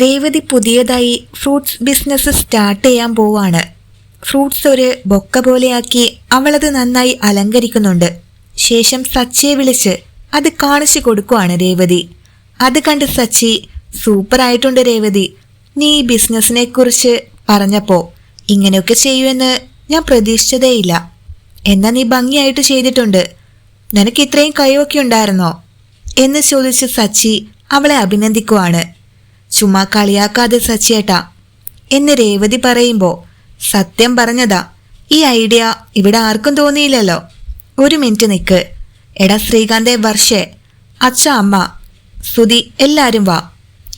രേവതി പുതിയതായി fruits business start ചെയ്യാൻ പോവാണ്. ഫ്രൂട്ട്സ് ഒരു ബൊക്ക പോലെയാക്കി അവളത് നന്നായി അലങ്കരിക്കുന്നുണ്ട്. ശേഷം സച്ചിയെ വിളിച്ച് അത് കാണിച്ചു കൊടുക്കുവാണ് രേവതി. അത് കണ്ട് സച്ചി സൂപ്പർ ആയിട്ടുണ്ട് രേവതി. നീ ഈ ബിസിനസിനെ കുറിച്ച് പറഞ്ഞപ്പോ ഇങ്ങനെയൊക്കെ ചെയ്യുമെന്ന് ഞാൻ പ്രതീക്ഷിച്ചതേയില്ല. എന്നാ നീ ഭംഗിയായിട്ട് ചെയ്തിട്ടുണ്ട്. നിനക്ക് ഇത്രയും കഴിവൊക്കെ ഉണ്ടായിരുന്നോ? എന്ന് ചോദിച്ച് സച്ചി അവളെ അഭിനന്ദിക്കുവാണ്. ചുമ്മാ കളിയാക്കാതെ സച്ചിയേട്ട. എന്ന് രേവതി പറയുമ്പോ സത്യം പറഞ്ഞതാ. ഈ ഐഡിയ ഇവിടെ ആർക്കും തോന്നിയില്ലല്ലോ. ഒരു മിനിറ്റ് നിക്ക്. എടാ ശ്രീകാന്തെ വർഷേ അച്ഛ അമ്മ സുതി എല്ലാരും വാ.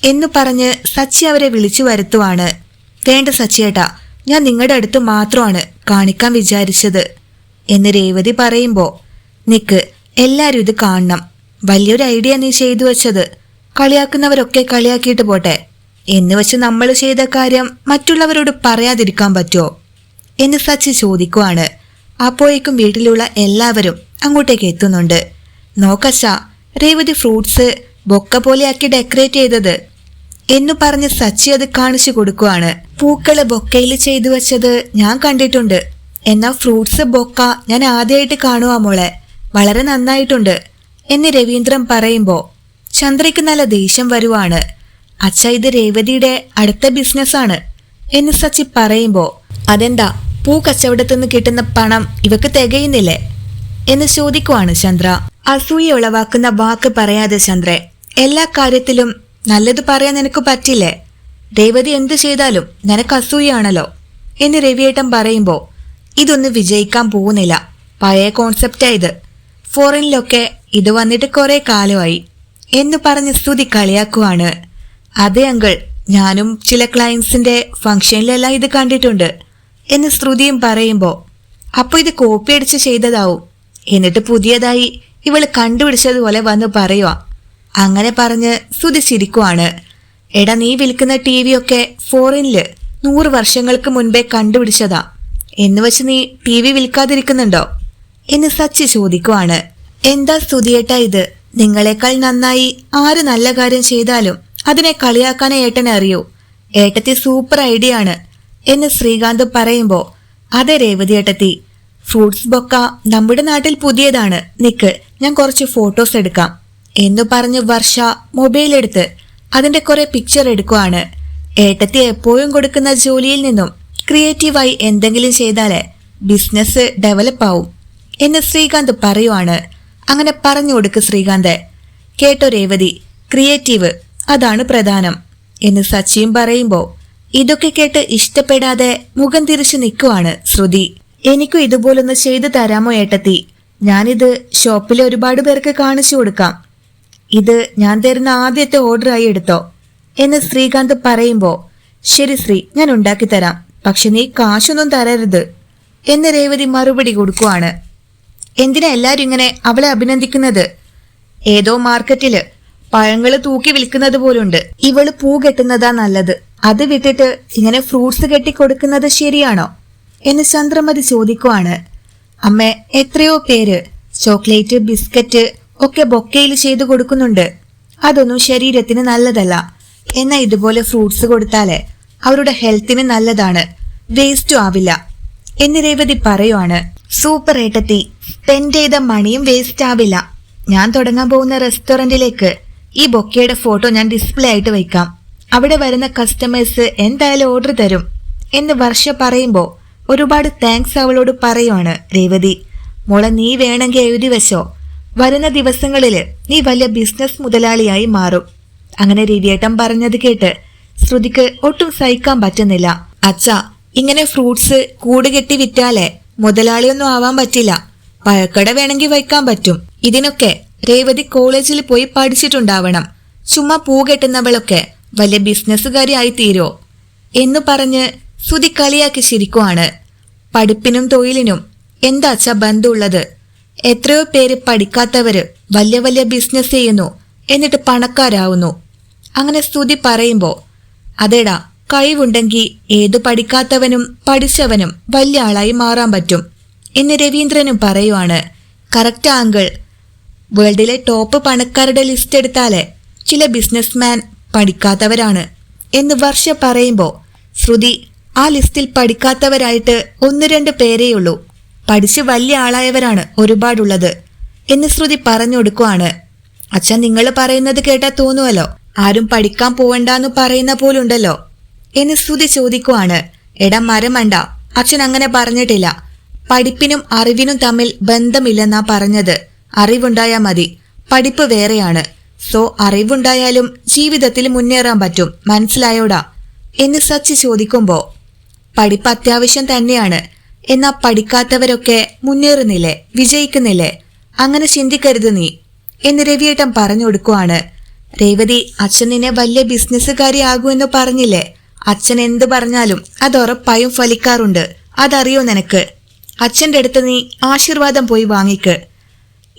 എന്ന് പറഞ്ഞ് സച്ചി അവരെ വിളിച്ചു വരുത്തുവാണ്. വേണ്ട സച്ചിയേട്ടാ ഞാൻ നിങ്ങളുടെ അടുത്ത് മാത്രമാണ് കാണിക്കാൻ വിചാരിച്ചത്. എന്ന് രേവതി പറയുമ്പോ നിക്ക് എല്ലാരും ഇത് കാണണം. വലിയൊരു ഐഡിയ നീ ചെയ്തു വെച്ചത്. കളിയാക്കുന്നവരൊക്കെ കളിയാക്കിയിട്ട് പോട്ടെ. എന്ന് വെച്ച് നമ്മൾ ചെയ്ത കാര്യം മറ്റുള്ളവരോട് പറയാതിരിക്കാൻ പറ്റുമോ? എന്ന് സച്ചി ചോദിക്കുവാണ്. അപ്പോഴേക്കും വീട്ടിലുള്ള എല്ലാവരും അങ്ങോട്ടേക്ക് എത്തുന്നുണ്ട്. നോക്കച്ച രേവതി ഫ്രൂട്ട്സ് ബൊക്ക പോലെയാക്കി ഡെക്കറേറ്റ് ചെയ്തത്. എന്നു പറഞ്ഞ് സച്ചി അത് കാണിച്ചു കൊടുക്കുവാണ്. പൂക്കൾ ബൊക്കയിൽ ചെയ്തു വെച്ചത് ഞാൻ കണ്ടിട്ടുണ്ട്. എന്നാ ഫ്രൂട്ട്സ് ബൊക്ക ഞാൻ ആദ്യമായിട്ട് കാണുവാ മോളെ. വളരെ നന്നായിട്ടുണ്ട്. എന്ന് രവീന്ദ്രൻ പറയുമ്പോ ചന്ദ്രയ്ക്ക് നല്ല ദേഷ്യം വരുവാണ്. അച്ഛ ഇത് രേവതിയുടെ അടുത്ത ബിസിനസ്സാണ് എന്ന് സച്ചി പറയുമ്പോ അതെന്താ പൂ കച്ചവടത്തുനിന്ന് കിട്ടുന്ന പണം ഇവക്ക് തികയുന്നില്ലേ? എന്ന് ചോദിക്കുവാണ് ചന്ദ്ര. അസൂയ ഉളവാക്കുന്ന വാക്ക് പറയാതെ ചന്ദ്രെ എല്ലാ കാര്യത്തിലും നല്ലത് പറയാൻ നിനക്ക് പറ്റില്ലേ? രേവതി എന്ത് ചെയ്താലും നിനക്ക് അസൂയാണല്ലോ എന്ന് രവിയേട്ടൻ പറയുമ്പോ ഇതൊന്നും വിജയിക്കാൻ പോകുന്നില്ല. പഴയ കോൺസെപ്റ്റാ ഇത്. ഫോറിനിലൊക്കെ ഇത് വന്നിട്ട് കുറെ കാലമായി. എന്ന് പറഞ്ഞ് സ്തുതി കളിയാക്കുവാണ്. അതെ അങ്കൾ ഞാനും ചില ക്ലയൻസിന്റെ ഫംഗ്ഷനിലെല്ലാം ഇത് കണ്ടിട്ടുണ്ട് എന്ന് ശ്രുതിയും പറയുമ്പോ അപ്പൊ ഇത് കോപ്പി അടിച്ച് ചെയ്തതാവും. എന്നിട്ട് പുതിയതായി ഇവൾ കണ്ടുപിടിച്ചതുപോലെ വന്ന് പറയുക അങ്ങനെ പറഞ്ഞ് സ്തുതി ചിരിക്കുവാണ്. എടാ നീ വിൽക്കുന്ന ടി ഒക്കെ ഫോറിനിൽ നൂറ് വർഷങ്ങൾക്ക് മുൻപേ കണ്ടുപിടിച്ചതാ. എന്ന് വെച്ച് നീ ടി വി വിൽക്കാതിരിക്കുന്നുണ്ടോ? എന്ന് സച്ചി ചോദിക്കുവാണ്. എന്താ സ്തുതിയേട്ടാ ഇത്? നിങ്ങളെക്കാൾ നന്നായി ആര് നല്ല കാര്യം ചെയ്താലും അതിനെ കളിയാക്കാനേ ഏട്ടനെ അറിയൂ. ഏട്ടത്തി സൂപ്പർ ഐഡിയ ആണ്. എന്ന് ശ്രീകാന്ത് പറയുമ്പോ അതെ രേവതി ഏട്ടത്തി ഫ്രൂട്ട്സ് ബൊക്ക നമ്മുടെ നാട്ടിൽ പുതിയതാണ്. നിക്ക് ഞാൻ കുറച്ച് ഫോട്ടോസ് എടുക്കാം. എന്ന് പറഞ്ഞ് വർഷ മൊബൈൽ എടുത്ത് അതിന്റെ കുറെ പിക്ചർ എടുക്കുവാണ്. ഏട്ടത്തി എപ്പോഴും കൊടുക്കുന്ന ജോലിയിൽ നിന്നും ക്രിയേറ്റീവായി എന്തെങ്കിലും ചെയ്താലേ ബിസിനസ് ഡെവലപ്പ് ആവും എന്ന് ശ്രീകാന്ത് പറയുവാണ്. അങ്ങനെ പറഞ്ഞു കൊടുക്ക് ശ്രീകാന്ത്. കേട്ടോ രേവതി ക്രിയേറ്റീവ് അതാണ് പ്രധാനം. എന്ന് സച്ചിയും പറയുമ്പോ ഇതൊക്കെ കേട്ട് ഇഷ്ടപ്പെടാതെ മുഖം തിരിച്ചു നിൽക്കുവാണ് ശ്രുതി. എനിക്കും ഇതുപോലൊന്ന് ചെയ്തു തരാമോ ഏട്ടത്തി? ഞാനിത് ഷോപ്പിലെ ഒരുപാട് പേർക്ക് കാണിച്ചു കൊടുക്കാം. ഇത് ഞാൻ തരുന്ന ആദ്യത്തെ ഓർഡറായി എടുത്തോ? എന്ന് ശ്രീകാന്ത് പറയുമ്പോ ശരി ശ്രീ ഞാൻ ഉണ്ടാക്കി തരാം. പക്ഷെ നീ കാശൊന്നും തരരുത്. എന്ന് രേവതി മറുപടി കൊടുക്കുവാണ്. എന്തിനാ എല്ലാരും ഇങ്ങനെ അവളെ അഭിനന്ദിക്കുന്നത്? ഏതോ മാർക്കറ്റിൽ പഴങ്ങൾ തൂക്കി വിൽക്കുന്നത് പോലുണ്ട്. ഇവൾ പൂ കെട്ടുന്നതാ നല്ലത്. അത് വിട്ടിട്ട് ഇങ്ങനെ ഫ്രൂട്ട്സ് കെട്ടി കൊടുക്കുന്നത് ശരിയാണോ? എന്ന് ചന്ദ്രമതി ചോദിക്കുവാണ്. അമ്മ എത്രയോ പേര് ചോക്ലേറ്റ് ബിസ്ക്കറ്റ് ഒക്കെ ബൊക്കയിൽ ചെയ്തു കൊടുക്കുന്നുണ്ട്. അതൊന്നും ശരീരത്തിന് നല്ലതല്ല. എന്നാ ഇതുപോലെ ഫ്രൂട്ട്സ് കൊടുത്താലേ അവരുടെ ഹെൽത്തിന് നല്ലതാണ്. വേസ്റ്റും ആവില്ല. എന്ന് രേവതി പറയുവാണ്. സൂപ്പർ ഏട്ടത്തി സ്പെൻഡ് ചെയ്ത മണിയും വേസ്റ്റ് ആവില്ല. ഞാൻ തുടങ്ങാൻ പോകുന്ന റെസ്റ്റോറന്റിലേക്ക് ഈ ബൊക്കയുടെ ഫോട്ടോ ഞാൻ ഡിസ്പ്ലേ ആയിട്ട് വയ്ക്കാം. അവിടെ വരുന്ന കസ്റ്റമേഴ്സ് എന്തായാലും ഓർഡർ തരും എന്ന് വർഷ പറയുമ്പോ ഒരുപാട് താങ്ക്സ് അവളോട് പറയുവാണ് രേവതി. മോളെ നീ വേണമെങ്കിൽ എഴുതി വെച്ചോ. വരുന്ന ദിവസങ്ങളിൽ നീ വലിയ ബിസിനസ് മുതലാളിയായി മാറും. അങ്ങനെ രവിയേട്ടൻ പറഞ്ഞത് കേട്ട് ശ്രുതിക്ക് ഒട്ടും സഹിക്കാൻ പറ്റുന്നില്ല. അച്ഛ ഇങ്ങനെ ഫ്രൂട്ട്സ് കൂട് കെട്ടി വിറ്റാലേ മുതലാളിയൊന്നും ആവാൻ പറ്റില്ല. പഴക്കട വേണമെങ്കിൽ വയ്ക്കാൻ പറ്റും. ഇതിനൊക്കെ രേവതി കോളേജിൽ പോയി പഠിച്ചിട്ടുണ്ടാവണം. ചുമ്മാ പൂ കെട്ടുന്നവളൊക്കെ വലിയ ബിസിനസ്സുകാരിയായി തീരോ? എന്നു പറഞ്ഞ് സുതി കളിയാക്കി ചിരിക്കുവാണ്. പഠിപ്പിനും തൊഴിലിനും എന്താ അച്ഛ ബന്ധമുള്ളത് എത്രയോ പേര് പഠിക്കാത്തവര് വലിയ വലിയ ബിസിനസ് ചെയ്യുന്നു. എന്നിട്ട് പണക്കാരാവുന്നു. അങ്ങനെ സ്തുതി പറയുമ്പോ അതേടാ കഴിവുണ്ടെങ്കിൽ ഏതു പഠിക്കാത്തവനും പഠിച്ചവനും വലിയ ആളായി മാറാൻ പറ്റും എന്ന് രവീന്ദ്രനും പറയുവാണ്. കറക്റ്റ് ആങ്കിൾ വേൾഡിലെ ടോപ്പ് പണക്കാരുടെ ലിസ്റ്റ് എടുത്താലേ ചില ബിസിനസ്മാൻ പഠിക്കാത്തവരാണ് എന്ന് വർഷ പറയുമ്പോൾ ശ്രുതി ആ ലിസ്റ്റിൽ പഠിക്കാത്തവരായിട്ട് ഒന്ന് രണ്ട് പേരേയുള്ളൂ പഠിച്ച് വലിയ ആളായവരാണ് ഒരുപാടുള്ളത് എന്ന് ശ്രുതി പറഞ്ഞു കൊടുക്കുവാണ്. അച്ഛൻ നിങ്ങൾ പറയുന്നത് കേട്ടാ തോന്നുവല്ലോ. ആരും പഠിക്കാൻ പോവണ്ടെന്ന് പറയുന്ന പോലുണ്ടല്ലോ. എന്ന് ശ്രുതി ചോദിക്കുവാണ്. എടാ മരമണ്ട അച്ഛൻ അങ്ങനെ പറഞ്ഞിട്ടില്ല. പഠിപ്പിനും അറിവിനും തമ്മിൽ ബന്ധമില്ലെന്നാ പറഞ്ഞത്. അറിവുണ്ടായാൽ മതി. പഠിപ്പ് വേറെയാണ്. സോ അറിവുണ്ടായാലും ജീവിതത്തിൽ മുന്നേറാൻ പറ്റും. മനസ്സിലായോടാ. എന്ന് സച്ചി ചോദിക്കുമ്പോ പഠിപ്പ് അത്യാവശ്യം തന്നെയാണ്. എന്നാ പഠിക്കാത്തവരൊക്കെ മുന്നേറുന്നില്ലേ? വിജയിക്കുന്നില്ലേ? അങ്ങനെ ചിന്തിക്കരുത് നീ. എന്ന് രവിയേട്ടൻ പറഞ്ഞു കൊടുക്കുവാണ്. രേവതി അച്ഛൻ നിന്നെ വലിയ ബിസിനസ്സുകാരി എന്ന് പറഞ്ഞില്ലേ? അച്ഛൻ എന്ത് പറഞ്ഞാലും അത് ഉറപ്പായും ഫലിക്കാറുണ്ട്. അതറിയോ നിനക്ക്? അച്ഛന്റെ അടുത്ത് നീ ആശീർവാദം പോയി വാങ്ങിക്ക്.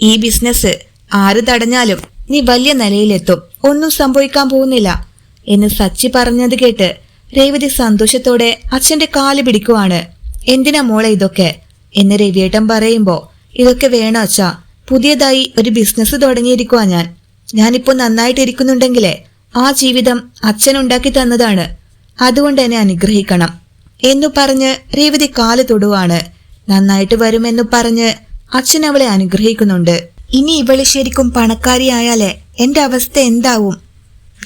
ഈ ബിസിനസ് ആര് തടഞ്ഞാലും നീ വലിയ നിലയിലെത്തും. ഒന്നും സംഭവിക്കാൻ പോകുന്നില്ല. എന്ന് സച്ചി പറഞ്ഞത് കേട്ട് രേവതി സന്തോഷത്തോടെ അച്ഛന്റെ കാൽ പിടിക്കുവാണ്. എന്തിനാ മോളെ ഇതൊക്കെ? എന്ന് രവിയേട്ടൻ പറയുമ്പോ ഇതൊക്കെ വേണോ അച്ഛാ. പുതിയതായി ഒരു ബിസിനസ് തുടങ്ങിയിരിക്കുവാ ഞാൻ. ഞാനിപ്പോ നന്നായിട്ടിരിക്കുന്നുണ്ടെങ്കിലേ ആ ജീവിതം അച്ഛൻ ഉണ്ടാക്കി തന്നതാണ്. അതുകൊണ്ട് എന്നെ അനുഗ്രഹിക്കണം എന്നു പറഞ്ഞ് രേവതി കാൽ തൊടുവാണ്. നന്നായിട്ട് വരുമെന്നു പറഞ്ഞ് അച്ഛൻ അവളെ അനുഗ്രഹിക്കുന്നുണ്ട്. ഇനി ഇവൾ ശരിക്കും പണക്കാരിയായാലേ എന്റെ അവസ്ഥ എന്താവും?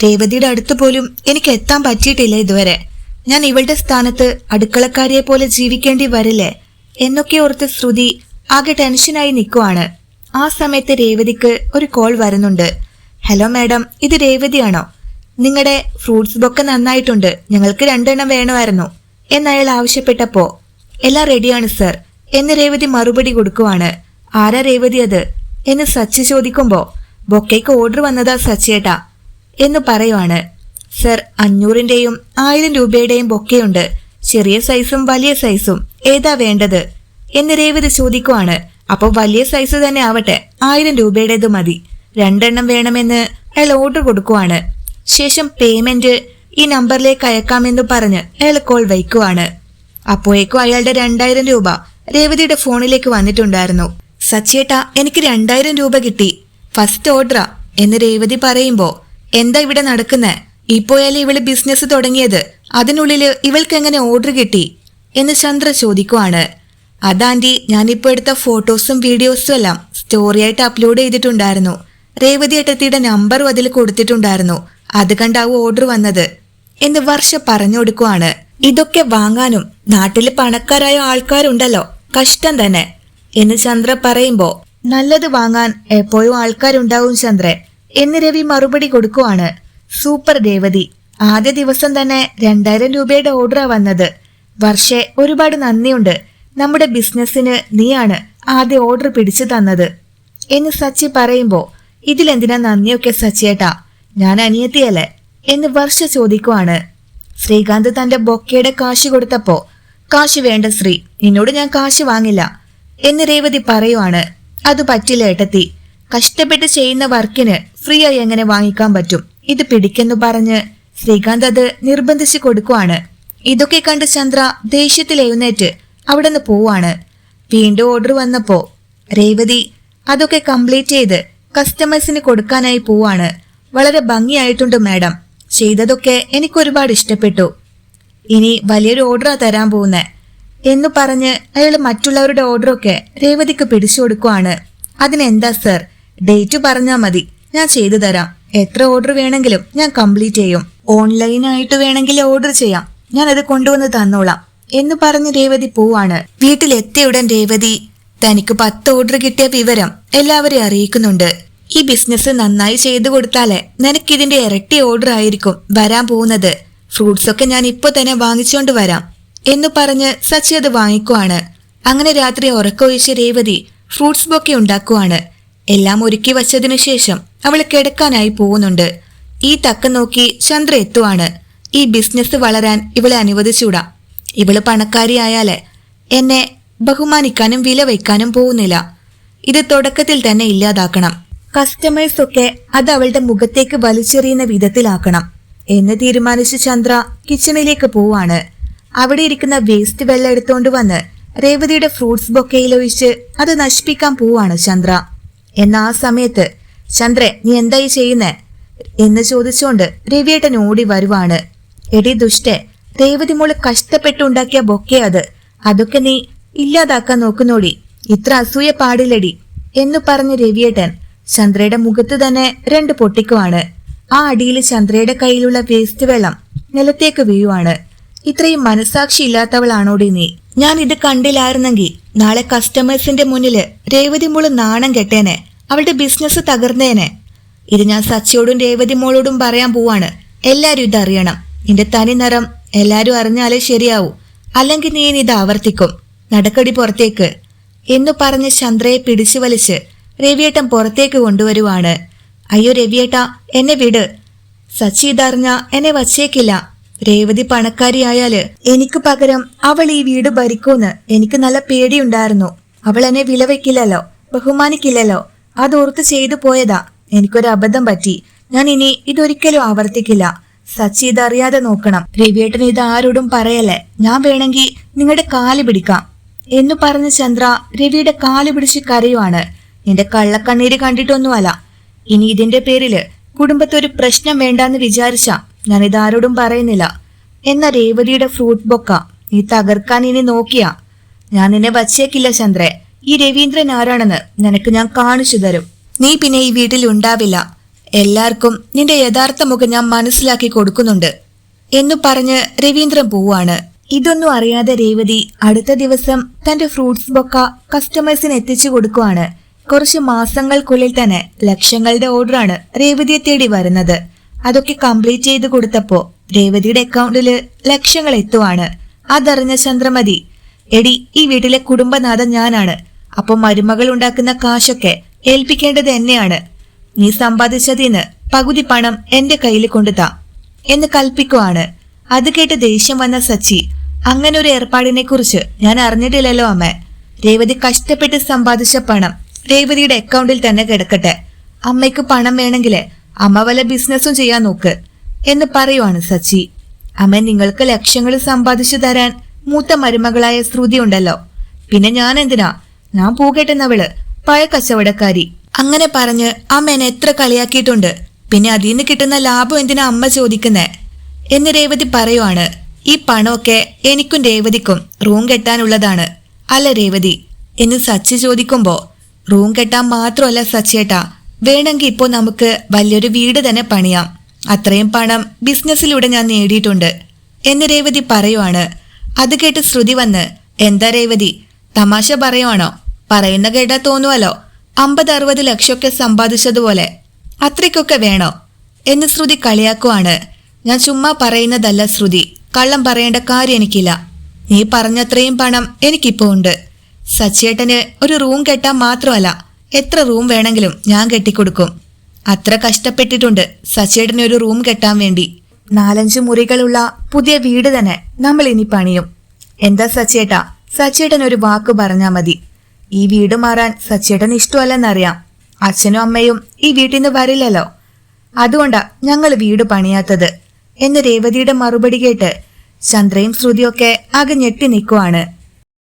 രേവതിയുടെ അടുത്ത് പോലും എനിക്ക് എത്താൻ പറ്റിയിട്ടില്ല ഇതുവരെ. ഞാൻ ഇവളുടെ സ്ഥാനത്ത് അടുക്കളക്കാരിയെ പോലെ ജീവിക്കേണ്ടി വരില്ലേ? എന്നൊക്കെ ഓർത്ത് ശ്രുതി ആകെ ടെൻഷനായി നിൽക്കുവാണ് ആ സമയത്ത് രേവതിക്ക് ഒരു കോൾ വരുന്നുണ്ട്. ഹലോ മാഡം ഇത് രേവതിയാണോ? നിങ്ങളുടെ ഫ്രൂട്ട്സ് ബൊക്കെ നന്നായിട്ടുണ്ട്. ഞങ്ങൾക്ക് രണ്ടെണ്ണം വേണമായിരുന്നു. എന്നയാൾ ആവശ്യപ്പെട്ടപ്പോ എല്ലാം റെഡിയാണ് സർ എന്ന് രേവതി മറുപടി കൊടുക്കുവാണ്. ആരാ രേവതി അത്? എന്ന് സച്ചി ചോദിക്കുമ്പോ ബൊക്കയ്ക്ക് ഓർഡർ വന്നതാ സച്ചേട്ടാ എന്ന് പറയുവാണ്. സർ അഞ്ഞൂറിന്റെയും ആയിരം രൂപയുടെയും ബൊക്കെയുണ്ട്. ചെറിയ സൈസും വലിയ സൈസും ഏതാ വേണ്ടത്? എന്ന് രേവതി ചോദിക്കുവാണ്. അപ്പൊ വലിയ സൈസ് തന്നെ ആവട്ടെ. ആയിരം രൂപയുടേത് മതി. രണ്ടെണ്ണം വേണമെന്ന് അയാൾ ഓർഡർ കൊടുക്കുവാണ്. ശേഷം പേയ്മെന്റ് ഈ നമ്പറിലേക്ക് അയക്കാമെന്ന് പറഞ്ഞ് അയാൾ കോൾ വയ്ക്കുവാണ്. അപ്പോഴേക്കും അയാളുടെ രണ്ടായിരം രൂപ രേവതിയുടെ ഫോണിലേക്ക് വന്നിട്ടുണ്ടായിരുന്നു. സച്ചേട്ടാ എനിക്ക് രണ്ടായിരം രൂപ കിട്ടി. ഫസ്റ്റ് ഓർഡറാ എന്ന് രേവതി പറയുമ്പോ എന്താ ഇവിടെ നടക്കുന്നേ? ഇപ്പോയാലും ഇവൾ ബിസിനസ് തുടങ്ങിയത്. അതിനുള്ളിൽ ഇവൾക്ക് എങ്ങനെ ഓർഡർ കിട്ടി? എന്ന് ചന്ദ്ര ചോദിക്കുവാണ്. അതാന്റി ഞാനിപ്പോ എടുത്ത ഫോട്ടോസും വീഡിയോസും എല്ലാം സ്റ്റോറിയായിട്ട് അപ്ലോഡ് ചെയ്തിട്ടുണ്ടായിരുന്നു. രേവതി ഏട്ടത്തിയുടെ നമ്പറും അതിൽ കൊടുത്തിട്ടുണ്ടായിരുന്നു. അത് കണ്ടാവും ഓർഡർ വന്നത് എന്ന് വർഷ പറഞ്ഞു കൊടുക്കുവാണ് ഇതൊക്കെ വാങ്ങാനും നാട്ടിൽ പണക്കാരായ ആൾക്കാരുണ്ടല്ലോ. കഷ്ടം തന്നെ. എന്ന് ചന്ദ്ര പറയുമ്പോ നല്ലത് വാങ്ങാൻ എപ്പോഴും ആൾക്കാരുണ്ടാവും ചന്ദ്രൻ. എന്ന് രവി മറുപടി കൊടുക്കുവാണ്. സൂപ്പർ ദേവതി ആദ്യ ദിവസം തന്നെ രണ്ടായിരം രൂപയുടെ ഓർഡറാ വന്നത്. വർഷെ ഒരുപാട് നന്ദിയുണ്ട്. നമ്മുടെ ബിസിനസ്സിന് നീയാണ് ആദ്യ ഓർഡർ പിടിച്ചു തന്നത്. എന്ന് സച്ചി പറയുമ്പോ ഇതിലെന്തിനാ നന്ദിയൊക്കെ സച്ചിയേട്ടാ ഞാൻ അനിയത്തിയല്ലേ എന്ന് വർഷ ചോദിക്കുവാണ്. ശ്രീകാന്ത് തന്റെ ബൊക്കയുടെ കാശ് കൊടുത്തപ്പോ കാശ് വേണ്ട ശ്രീ നിന്നോട് ഞാൻ കാശ് വാങ്ങില്ല എന്ന് രേവതി പറയുവാണ്. അത് പറ്റില്ല ഏട്ടത്തി. കഷ്ടപ്പെട്ട് ചെയ്യുന്ന വർക്കിന് ഫ്രീ ആയി എങ്ങനെ വാങ്ങിക്കാൻ പറ്റും? ഇത് പിടിക്കെന്ന് പറഞ്ഞ് ശ്രീകാന്ത് അത് നിർബന്ധിച്ചു കൊടുക്കുവാണ്. ഇതൊക്കെ കണ്ട് ചന്ദ്ര ദേഷ്യത്തിൽ എഴുന്നേറ്റ് അവിടെ നിന്ന് പോവാണ്. വീണ്ടും ഓർഡർ വന്നപ്പോ രേവതി അതൊക്കെ കംപ്ലീറ്റ് ചെയ്ത് കസ്റ്റമേഴ്സിന് കൊടുക്കാനായി പോവാണ്. വളരെ ഭംഗിയായിട്ടുണ്ട് മാഡം. ചെയ്തതൊക്കെ എനിക്ക് ഒരുപാട് ഇഷ്ടപ്പെട്ടു. ഇനി വലിയൊരു ഓർഡറാ തരാൻ പോകുന്നേ. എന്ന് പറഞ്ഞ് അയാൾ മറ്റുള്ളവരുടെ ഓർഡറൊക്കെ രേവതിക്ക് പിടിച്ചു കൊടുക്കുവാണ്. അതിനെന്താ സർ? ഡേറ്റ് പറഞ്ഞാൽ മതി. ഞാൻ ചെയ്തു തരാം. എത്ര ഓർഡർ വേണമെങ്കിലും ഞാൻ കംപ്ലീറ്റ് ചെയ്യും. ഓൺലൈനായിട്ട് വേണമെങ്കിൽ ഓർഡർ ചെയ്യാം. ഞാൻ അത് കൊണ്ടുവന്ന് തന്നോളാം. എന്ന് പറഞ്ഞ് രേവതി പോവാണ്. വീട്ടിലെത്തിയ ഉടൻ രേവതി തനിക്ക് പത്ത് ഓർഡർ കിട്ടിയ വിവരം എല്ലാവരെയും അറിയിക്കുന്നുണ്ട്. ഈ ബിസിനസ് നന്നായി ചെയ്തു കൊടുത്താലേ നിനക്കിതിന്റെ ഇരട്ടി ഓർഡർ ആയിരിക്കും വരാൻ പോകുന്നത്. ഫ്രൂട്ട്സ് ഒക്കെ ഞാൻ ഇപ്പൊ തന്നെ വാങ്ങിച്ചുകൊണ്ട് വരാം എന്ന് പറഞ്ഞ് സച്ചി അത് വാങ്ങിക്കുവാണ്. അങ്ങനെ രാത്രി ഉറക്കമൊഴിച്ച രേവതി ഫ്രൂട്ട്സ് ബൊക്കെ ഉണ്ടാക്കുവാണ്. എല്ലാം ഒരുക്കി വച്ചതിനു ശേഷം അവൾ കിടക്കാനായി പോകുന്നുണ്ട്. ഈ തക്ക നോക്കി ചന്ദ്ര എത്തുവാണ്. ഈ ബിസിനസ് വളരാൻ ഇവളെ അനുവദിച്ചൂടാ ഇവൾ പണക്കാരിയായാലേ എന്നെ ബഹുമാനിക്കാനും വില വയ്ക്കാനും പോകുന്നില്ല. ഇത് തുടക്കത്തിൽ തന്നെ ഇല്ലാതാക്കണം. കസ്റ്റമേഴ്സ് ഒക്കെ അത് അവളുടെ മുഖത്തേക്ക് വലിച്ചെറിയുന്ന വിധത്തിലാക്കണം എന്ന് തീരുമാനിച്ച ചന്ദ്ര കിച്ചണിലേക്ക് പോവാണ്. അവിടെ ഇരിക്കുന്ന വേസ്റ്റ് വെള്ളം എടുത്തുകൊണ്ട് വന്ന് രേവതിയുടെ ഫ്രൂട്ട്സ് ബൊക്കയിൽ ഒഴിച്ച് അത് നശിപ്പിക്കാൻ പോവാണ് ചന്ദ്ര. എന്ന ആ സമയത്ത് ചന്ദ്ര നീ എന്തായി ചെയ്യുന്നേ? എന്ന് ചോദിച്ചുകൊണ്ട് രവിയേട്ടൻ ഓടി വരുവാണ്. എടി ദുഷ്ടേ രേവതി മോൾ കഷ്ടപ്പെട്ടുണ്ടാക്കിയ ബൊക്കെ അത്. അതൊക്കെ നീ ഇല്ലാതാക്കാൻ നോക്കുന്നോടി. ഇത്ര അസൂയ പാടില്ലടി എന്നു പറഞ്ഞ് രവിയേട്ടൻ ചന്ദ്രയുടെ മുഖത്ത് തന്നെ രണ്ട് പൊട്ടിക്കുവാണ്. ആ അടിയിൽ ചന്ദ്രയുടെ കയ്യിലുള്ള വേസ്റ്റ് വെള്ളം നിലത്തേക്ക് വീഴുവാണ്. ഇത്രയും മനസാക്ഷി ഇല്ലാത്തവളാണോടി നീ? ഞാൻ ഇത് കണ്ടില്ലായിരുന്നെങ്കിൽ നാളെ കസ്റ്റമേഴ്സിന്റെ മുന്നിൽ രേവതി മോൾ നാണം കെട്ടേനെ അവളുടെ ബിസിനസ് തകർന്നേനെ. ഇത് ഞാൻ സച്ചിയോടും രേവതി മോളോടും പറയാൻ പോവാണ്. എല്ലാരും ഇത് അറിയണം. നിന്റെ തനി നിറം എല്ലാരും അറിഞ്ഞാലേ ശരിയാവൂ. അല്ലെങ്കിൽ നീ ഇത് ആവർത്തിക്കും. നടക്കടി പുറത്തേക്ക്. എന്നു പറഞ്ഞ് ചന്ദ്രയെ പിടിച്ചു വലിച്ച് രവിയേട്ടൻ പുറത്തേക്ക് കൊണ്ടുവരുവാണ്. അയ്യോ രവിയേട്ട എന്നെ വിട്. സച്ചി ഇതറിഞ്ഞ എന്നെ വച്ചേക്കില്ല. രേവതി പണക്കാരിയായാൽ എനിക്ക് പകരം അവൾ ഈ വീട് ഭരിക്കൂന്ന് എനിക്ക് നല്ല പേടിയുണ്ടായിരുന്നു. അവൾ എന്നെ വിലവെക്കില്ലല്ലോ ബഹുമാനിക്കില്ലല്ലോ. അതോർത്ത് ചെയ്തു പോയതാ. എനിക്കൊരു അബദ്ധം പറ്റി. ഞാൻ ഇനി ഇതൊരിക്കലും ആവർത്തിക്കില്ല. സച്ചി ഇതറിയാതെ നോക്കണം. രവിയേട്ടൻ ഇത് ആരോടും പറയല്ലേ? ഞാൻ വേണമെങ്കിൽ നിങ്ങളുടെ കാൽ പിടിക്കാം. എന്നു പറഞ്ഞ് ചന്ദ്ര രവിയുടെ കാൽ പിടിച്ച് കരയുവാണ്. നിന്റെ കള്ളക്കണ്ണീര് കണ്ടിട്ടൊന്നുമല്ല. ഇനി ഇതിന്റെ പേരിൽ കുടുംബത്തെ ഒരു പ്രശ്നം വേണ്ടാന്ന് വിചാരിച്ച ഞാൻ ഇതാരോടും പറയുന്നില്ല. എന്ന രേവതിയുടെ ഫ്രൂട്ട് ബൊക്ക നീ തകർക്കാൻ ഇനി നോക്കിയാ. ഞാൻ നിന്നെ വച്ചേക്കില്ല ചന്ദ്രെ. ഈ രവീന്ദ്രൻ ആരാണെന്ന് നിനക്ക് ഞാൻ കാണിച്ചു തരും. നീ പിന്നെ ഈ വീട്ടിൽ ഉണ്ടാവില്ല. എല്ലാവർക്കും നിന്റെ യഥാർത്ഥ മുഖം ഞാൻ മനസ്സിലാക്കി കൊടുക്കുന്നുണ്ട് എന്നു പറഞ്ഞ് രവീന്ദ്രൻ പോവാണ്. ഇതൊന്നും അറിയാതെ രേവതി അടുത്ത ദിവസം തന്റെ ഫ്രൂട്ട്സ് ബൊക്ക കസ്റ്റമേഴ്സിന് എത്തിച്ചു കൊടുക്കുവാണ്. കുറച്ച് മാസങ്ങൾക്കുള്ളിൽ തന്നെ ലക്ഷങ്ങളുടെ ഓർഡറാണ് രേവതിയെ തേടി വരുന്നത്. അതൊക്കെ കംപ്ലീറ്റ് ചെയ്ത് കൊടുത്തപ്പോ രേവതിയുടെ അക്കൗണ്ടിൽ ലക്ഷങ്ങൾ എത്തുവാണ്. അതറിഞ്ഞ ചന്ദ്രമതി എടി ഈ വീട്ടിലെ കുടുംബനാഥൻ ഞാനാണ്. അപ്പൊ മരുമകൾ ഉണ്ടാക്കുന്ന കാശൊക്കെ ഏൽപ്പിക്കേണ്ടത് എന്നെയാണ്. നീ സമ്പാദിച്ചതിന് പകുതി പണം എന്റെ കയ്യിൽ കൊണ്ടുതാ എന്ന് കൽപ്പിക്കുവാണ്. അത് കേട്ട് ദേഷ്യം വന്ന സച്ചി അങ്ങനെ ഒരു ഏർപ്പാടിനെ കുറിച്ച് ഞാൻ അറിഞ്ഞിട്ടില്ലല്ലോ അമ്മ. രേവതി കഷ്ടപ്പെട്ട് സമ്പാദിച്ച പണം രേവതിയുടെ അക്കൗണ്ടിൽ തന്നെ കിടക്കട്ടെ. അമ്മയ്ക്ക് പണം വേണമെങ്കിൽ അമ്മ വല്ല ബിസിനസ്സും ചെയ്യാൻ നോക്ക് എന്ന് പറയുവാണ് സച്ചി. അമ്മ നിങ്ങൾക്ക് ലക്ഷ്യങ്ങൾ സമ്പാദിച്ചു തരാൻ മൂത്ത മരുമകളായ ശ്രുതി ഉണ്ടല്ലോ. പിന്നെ ഞാൻ എന്തിനാ ഞാൻ പൂകെട്ടുന്നവൾ പഴ കച്ചവടക്കാരി അങ്ങനെ പറഞ്ഞ് അമ്മ എന്നെ എത്ര കളിയാക്കിയിട്ടുണ്ട്. പിന്നെ അതിൽ നിന്ന് കിട്ടുന്ന ലാഭം എന്തിനാ അമ്മ ചോദിക്കുന്നേ? എന്ന് രേവതി പറയുവാണ്. ഈ പണമൊക്കെ എനിക്കും രേവതിക്കും റൂം കെട്ടാനുള്ളതാണ്. അല്ല രേവതി എന്ന് സച്ചി ചോദിക്കുമ്പോ റൂം കെട്ടാൻ മാത്രമല്ല സച്ചേട്ടാ. വേണമെങ്കിൽ ഇപ്പോൾ നമുക്ക് വലിയൊരു വീട് തന്നെ പണിയാം. അത്രയും പണം ബിസിനസ്സിലൂടെ ഞാൻ നേടിയിട്ടുണ്ട്. എന്ന് രേവതി പറയുവാണ്. അത് കേട്ട് ശ്രുതി വന്ന് എന്താ രേവതി? തമാശ പറയുവാണോ? പറയുന്ന കേട്ടാ തോന്നുവല്ലോ. അമ്പത് അറുപത് ലക്ഷമൊക്കെ സമ്പാദിച്ചതുപോലെ. അത്രയ്ക്കൊക്കെ വേണോ? എന്ന് ശ്രുതി കളിയാക്കുവാണ്. ഞാൻ ചുമ്മാ പറയുന്നതല്ല ശ്രുതി. കള്ളം പറയേണ്ട കാര്യം എനിക്കില്ല. നീ പറഞ്ഞത്രയും പണം എനിക്കിപ്പോ ഉണ്ട്. സച്ചേട്ടന് ഒരു റൂം കെട്ടാൻ മാത്രമല്ല എത്ര റൂം വേണമെങ്കിലും ഞാൻ കെട്ടിക്കൊടുക്കും. അത്ര കഷ്ടപ്പെട്ടിട്ടുണ്ട് സച്ചേട്ടന് ഒരു റൂം കെട്ടാൻ വേണ്ടി. നാലഞ്ച് മുറികളുള്ള പുതിയ വീട് തന്നെ നമ്മൾ ഇനി പണിയും. എന്താ സച്ചേട്ടാ? സച്ചേട്ടൻ ഒരു വാക്ക് പറഞ്ഞാ മതി. ഈ വീട് മാറാൻ സച്ചേട്ടൻ ഇഷ്ടമല്ലെന്നറിയാം. അച്ഛനും അമ്മയും ഈ വീട്ടിൽ നിന്ന് വരില്ലല്ലോ. അതുകൊണ്ടാ ഞങ്ങൾ വീട് പണിയാത്തത്. എന്ന് രേവതിയുടെ മറുപടി കേട്ട് ചന്ദ്രയും ശ്രുതിയൊക്കെ ആകെ ഞെട്ടി നിൽക്കുവാണ്.